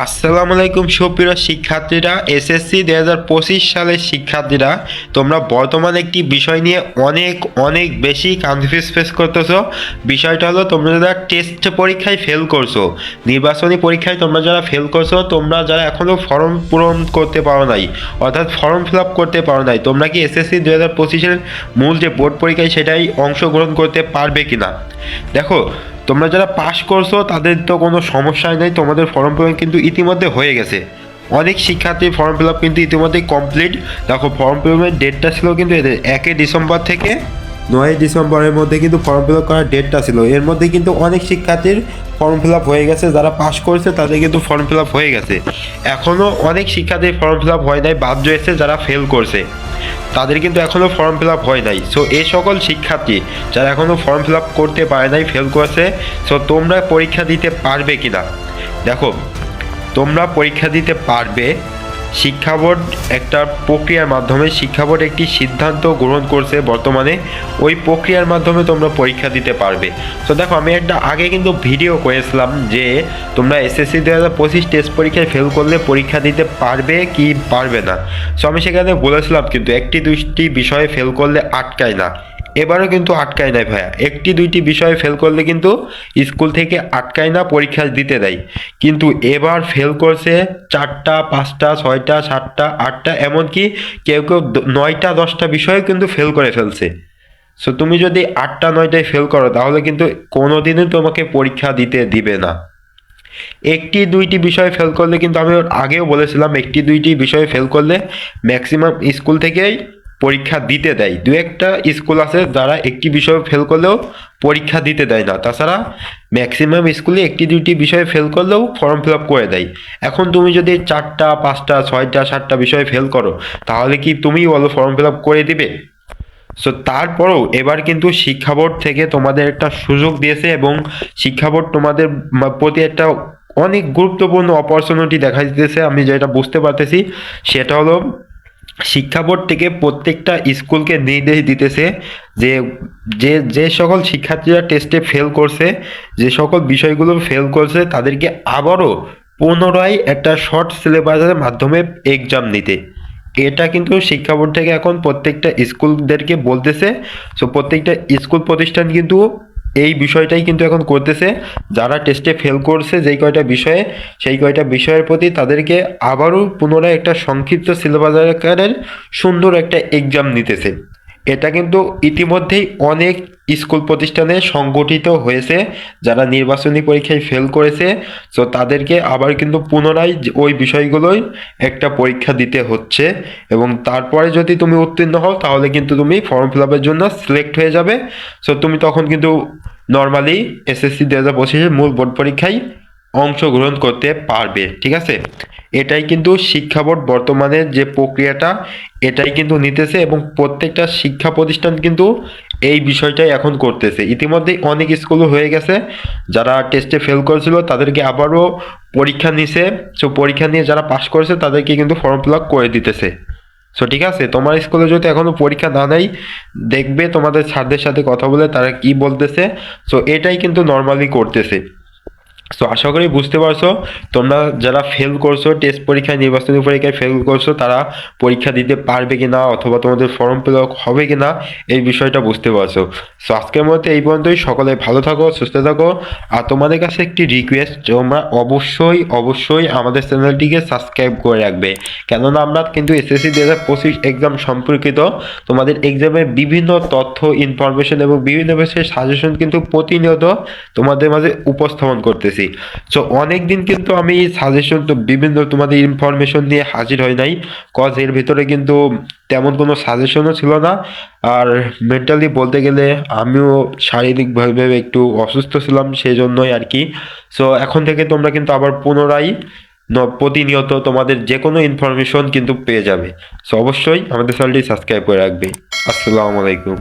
আসসালামু আলাইকুম সুপ্রিয় শিক্ষার্থীরা এসএসসি দু হাজার পঁচিশ সালের শিক্ষার্থীরা, তোমরা বর্তমানে একটি বিষয় নিয়ে অনেক অনেক বেশি কনফিউজ ফেস করতেছো। বিষয়টা হলো তোমরা যারা টেস্ট পরীক্ষায় ফেল করছ, নির্বাচনী পরীক্ষায় তোমরা যারা ফেল করছ, তোমরা যারা এখনও ফর্ম পূরণ করতে পারো নাই, অর্থাৎ ফর্ম ফিল আপ করতে পারো নাই, তোমরা কি এসএসসি দু হাজার পঁচিশের মূল যে বোর্ড পরীক্ষায় সেটাই অংশগ্রহণ করতে পারবে কিনা? দেখো তোমরা যারা পাস করছ, তাদের তো কোনো সমস্যাই নেই। তোমাদের ফর্ম পূরণ কিন্তু ইতিমধ্যে হয়ে গেছে। অনেক শিক্ষার্থীর ফর্ম ফিল আপ কিন্তু ইতিমধ্যেই কমপ্লিট দেখো ফর্ম পূরণের ডেটটা ছিল কিন্তু এদের একই ডিসেম্বর থেকে নয় ডিসেম্বরের মধ্যে কিন্তু ফর্ম ফিল আপ করার ডেটটা ছিল। এর মধ্যে কিন্তু অনেক শিক্ষার্থীর ফর্ম ফিল আপ হয়ে গেছে। যারা পাস করছে, তাদের কিন্তু ফর্ম ফিল আপ হয়ে গেছে। এখনও অনেক শিক্ষার্থীর ফর্ম ফিল আপ হয় নাই বাদ রয়েছে যারা ফেল করছে। তাদের কিন্তু এখনও ফর্ম ফিল আপ হয় নাই। সো এই সকল শিক্ষার্থী যারা এখনও ফর্ম ফিল আপ করতে পারে নাই ফেল করেছে সো তোমরা পরীক্ষা দিতে পারবে কি না দেখো, তোমরা পরীক্ষা দিতে পারবে শিক্ষা বোর্ড একটা প্রক্রিয়ার মাধ্যমে শিক্ষা বোর্ড একটি সিদ্ধান্ত গ্রহণ করছে বর্তমানে। ওই প্রক্রিয়ার মাধ্যমে তোমরা পরীক্ষা দিতে পারবে। তো দেখো, আমি একটা আগে কিন্তু ভিডিও করেছিলাম যে তোমরা এসএসসি দু হাজার পঁচিশ টেস্ট পরীক্ষায় ফেল করলে পরীক্ষা দিতে পারবে কি পারবে না। সো আমি সেখানে বলেছিলাম কিন্তু একটি দুইটি বিষয়ে ফেল করলে আটকায় না। এবারও কিন্তু আটকায় নাই ভাইয়া। একটি দুইটি বিষয়ে ফেল করলে কিন্তু স্কুল থেকে আটকায় না, পরীক্ষা দিতে দেয়। কিন্তু এবার ফেল করছে চারটা, পাঁচটা, ছয়টা, সাতটা, আটটা, এমনকি কেউ কেউ নয়টা, দশটা বিষয়ে কিন্তু ফেল করে ফেলছে। সো তুমি যদি আটটা, নয়টায় ফেল করো, তাহলে কিন্তু কোনোদিনই তোমাকে পরীক্ষা দিতে দিবে না। একটি, দুইটি বিষয়ে ফেল করলে কিন্তু আমি আগেও বলেছিলাম, একটি, দুইটি বিষয়ে ফেল করলে ম্যাক্সিমাম স্কুল থেকেই পরীক্ষা দিতে দেয়। দু একটা স্কুল আছে যারা একটি বিষয়ে ফেল করলেও পরীক্ষা দিতে দেয় না। তাছাড়া ম্যাক্সিমাম স্কুলে একটি দুটি বিষয়ে ফেল করলেও ফর্ম ফিল আপ করে দেয়। এখন তুমি যদি চারটা, পাঁচটা, ছয়টা, সাতটা বিষয়ে ফেল করো, তাহলে কি তুমি বলো ফর্ম ফিল আপ করে দিবে? সো তারপরেও এবার কিন্তু শিক্ষা বোর্ড থেকে তোমাদের একটা সুযোগ দিয়েছে এবং শিক্ষা বোর্ড তোমাদের প্রতি একটা অনেক গুরুত্বপূর্ণ অপরচুনিটি দেখা দিতেছে আমি যেটা বুঝতে পারতেছি, সেটা হলো শিক্ষা বোর্ড থেকে প্রত্যেকটা স্কুলকে নির্দেশ দিতেছে যে যে যে সকল শিক্ষার্থীরা টেস্টে ফেল করছে, যে সকল বিষয়গুলো ফেল করছে, তাদেরকে আবারও পুনরায় একটা শর্ট সিলেবাসের মাধ্যমে এক্সাম নিতে। এটা কিন্তু শিক্ষা বোর্ড থেকে এখন প্রত্যেকটা স্কুলদেরকে বলতেছে। সো প্রত্যেকটা স্কুল প্রতিষ্ঠান কিন্তু এই বিষয়টাই কিন্তু এখন করতেছে। যারা টেস্টে ফেল করছে যেই কয়টা বিষয়ে, সেই কয়টা বিষয়ের প্রতি তাদেরকে আবারও পুনরায় একটা সংক্ষিপ্ত সিলেবাস আকারের সুন্দর একটা এক্সাম নিতেছে। এটা কিন্তু ইতিমধ্যেই অনেক স্কুল প্রতিষ্ঠানে সংগঠিত হয়েছে, যারা নির্বাচনী পরীক্ষায় ফেল করেছে। তো তাদেরকে আবার কিন্তু পুনরায় ওই বিষয়গুলোই একটা পরীক্ষা দিতে হচ্ছে। এবং তারপরে যদি তুমি উত্তীর্ণ হও, তাহলে কিন্তু তুমি ফর্ম ফিল আপের জন্য সিলেক্ট হয়ে যাবে। সো তুমি তখন কিন্তু নর্মালি এসএসসি দু হাজার পঁচিশের মূল বোর্ড পরীক্ষায় অংশগ্রহণ করতে পারবে, ঠিক আছে? এটাই কিন্তু শিক্ষা বোর্ড বর্তমানে যে প্রক্রিয়াটা, এটাই কিন্তু নিতেছে এবং প্রত্যেকটা শিক্ষা প্রতিষ্ঠান কিন্তু এই বিষয়টাই এখন করতেছে। ইতিমধ্যেই অনেক স্কুল হয়ে গেছে, যারা টেস্টে ফেল করেছিল তাদেরকে আবারও পরীক্ষা নিছে। সো পরীক্ষা নিয়ে যারা পাশ করেছে তাদেরকে কিন্তু ফর্ম ফিল করে দিতেছে। সো ঠিক আছে, তোমার স্কুলে যদি এখনও পরীক্ষা না নেয় দেখবে তোমাদের স্যারদের সাথে কথা বলে তারা কি বলতেছে। সো এটাই কিন্তু নর্মালি করতেছে। সো আশা করি বুঝতে পারছ। তোমরা যারা ফেল করছ টেস্ট পরীক্ষায়, নির্বাচনী পরীক্ষায় ফেল করছ, তারা পরীক্ষা দিতে পারবে কি না অথবা তোমাদের ফর্ম ফিল হবে কি না এই বিষয়টা বুঝতে পারছ। সো আজকের মধ্যে এই পর্যন্তই। সকলে ভালো থাকো, সুস্থ থাকো। আর তোমাদের কাছে একটি রিকোয়েস্ট তোমরা অবশ্যই অবশ্যই আমাদের চ্যানেলটিকে সাবস্ক্রাইব করে রাখবে। কেননা আমরা কিন্তু এসএসসি দু হাজার পঁচিশ এক্সাম সম্পর্কিত তোমাদের এক্সামের বিভিন্ন তথ্য ইনফরমেশন এবং বিভিন্ন বিষয়ে সাজেশন কিন্তু প্রতিনিয়ত তোমাদের মাঝে উপস্থাপন করতেছি। সো অনেক দিন কিন্তু আমি সাজেশন তো বিভিন্ন তোমাদের ইনফরমেশন নিয়ে হাজির হয় নাই। কজ এর ভিতরে কিন্তু তেমন কোনো সাজেশনও ছিল না। আর মেন্টালি বলতে গেলে আমিও শারীরিকভাবে একটু অসুস্থ ছিলাম সেই জন্যই আর কি। সো এখন থেকে তোমরা কিন্তু আবার পুনরায় প্রতিনিয়ত তোমাদের যে কোনো ইনফরমেশন কিন্তু পেয়ে যাবে। সো অবশ্যই আমাদের চ্যানেলটি সাবস্ক্রাইব করে রাখবে। আসসালামু আলাইকুম।